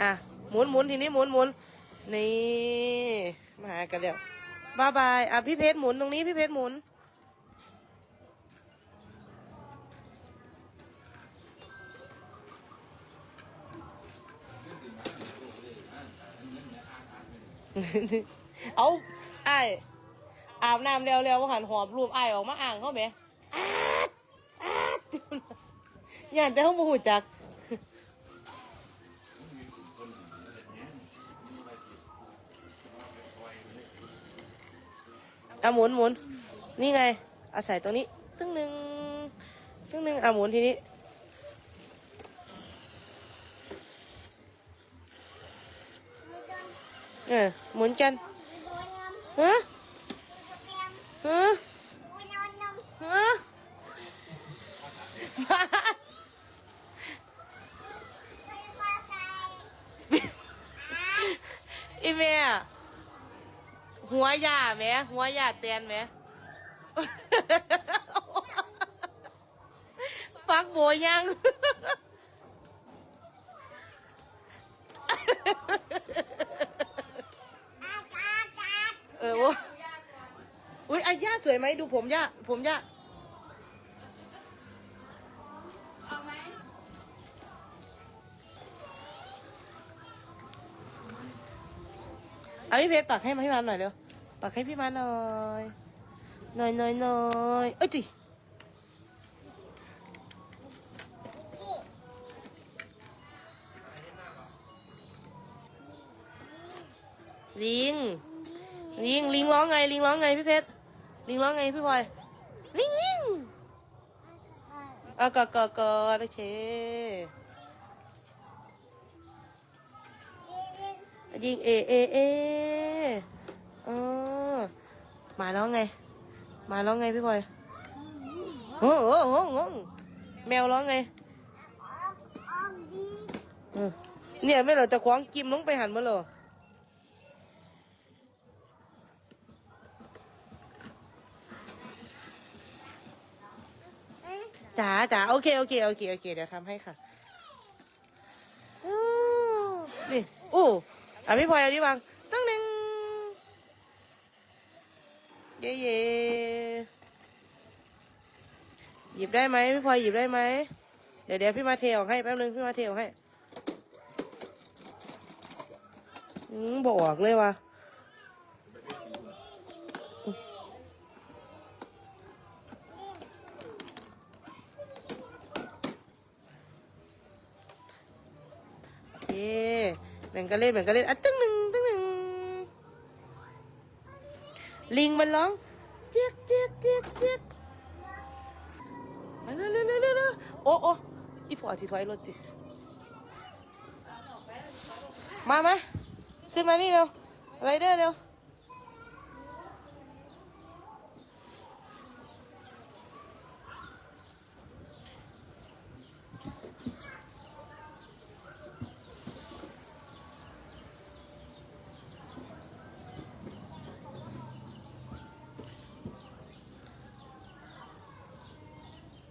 อะหมุนหมุนทีนี้หมุนหมุนนี่มาหากันเดี๋ยวบายบายอะพี่เพชรหมุนตรงนี้พี่เพชรหมุนเอาไอ้อาบน้ำเร็วๆว่าหันหอบรูปไอ้ออกมาอ่างเขาไหมอาดอาดอย่าแต่เขาโมโหจัก อาหมุนหมุนนี่ไงอาใส่ตรงนี้ ตึ้งหนึ่งตึ้งหนึ่งอาหมุนทีนี้ เออหมุนกันฮะฮะฮะอีเมีย หัวหยาแหมหัวหยาเตียนแหมฟักโบยังเออวะอุ้ยอาย่าสวยไหมดูผมย่าผมย่า เอาพี่เพชรปักให้มาให้มันหน่อยเร็วปักให้พี่มันหน่อยหน่อยหน่อยหน่อยเอ้ยจิลิง ลิง ลิงร้องไง ลิงร้องไงพี่เพชร ลิงร้องไงพี่พลอย ลิงลิงเอากอดกอดกอดโอเค ยิงเอเอเอเออมาร้องไง มาร้องไงพี่พลอยโอ้โหโอ้โหแมวร้องไงเนี่ยไม่เหรอจะคว้างกิมลงไปหันมาเหรอจ๋าจ๋าโอเคโอเคโอเคโอเคเดี๋ยวทำให้ค่ะนี่อู้ อะพี่พลอยเอานี่วางตั้งหนึ่งเย่เย่หยิบได้ไหมพี่พลอยหยิบได้ไหมเดี๋ยวเดี๋ยวพี่มาเทออกให้แป๊บนึงพี่มาเทออกให้อืมบอกเลยว่ะ บ่งกันเล่นแบ่งกันเล่นอะตึ้งหนึ่งตึ้งหนึ่งลิงมันร้องเจี๊ยกเจี๊ยกเจี๊ยกเจี๊ยกมาเร็วเร็วเร็วเร็วโอ้โอ้อีพอที่ถอยรถดิมามาขึ้นมานี่เร็วไรเดอร์เร็ว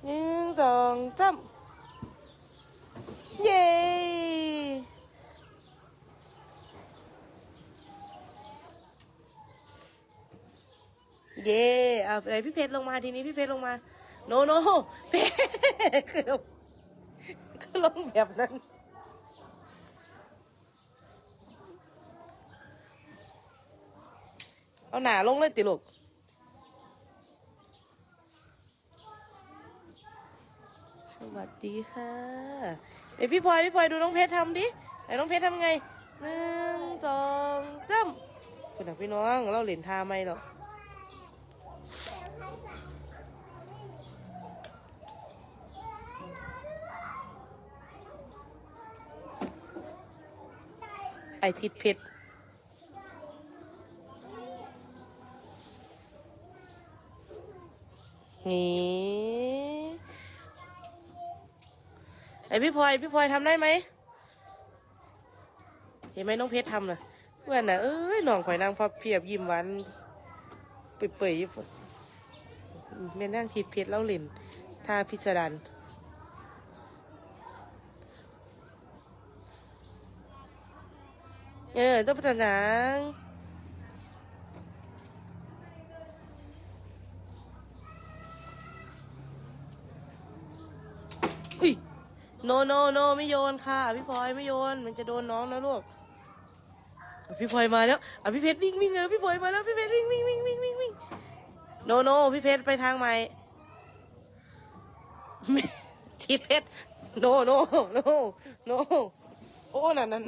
หนึ่งส องสามเย้เย่เอาไหนพี่เพชรลงมาทีนี้พี่เพชรลงมา โนโนเพชรคือก็ลงแบบนั้น เอาหนาลงเลยติลูก วัสดีค่ะเดี๋ยวพี่พลอยพี่พลอยดูน้องเพชรทำดิไหนน้องเพชรทำไงหนึ่งสองสามคุณพี่น้องเราเหรียญทาไม่หรอกไอทิดเพชรนี่ไอพี่พลอยพี่พลอยทำได้ไหมเห็นไหมน้องเพชรทำนะเพื่อนน่ะเอ้ยน้องข่อยนางพับเพียบยิ้มหวานเปื่อยๆอยู่พุ่นแม่นั่งทิดเพชรแล้วเล่นท่าพิสดารเออต้องพัฒนาอุ้ย โนโนโนไม่โยนค่ะพี่พลอยไม่โยน มันจะโดนน้องนะลูกพี่พลอยมาแล้วอะพี่เพชรวิ่งวิ่งเลยพี่พลอยมาแล้วพี่เพชรวิ่งวิ่งวิ่งวิ่งวิ่งวิ่งโนโนพี่เพชรไปทางใหม่ไม่ทิศเพชรโนโนโนโนโอ้นั่นนั่น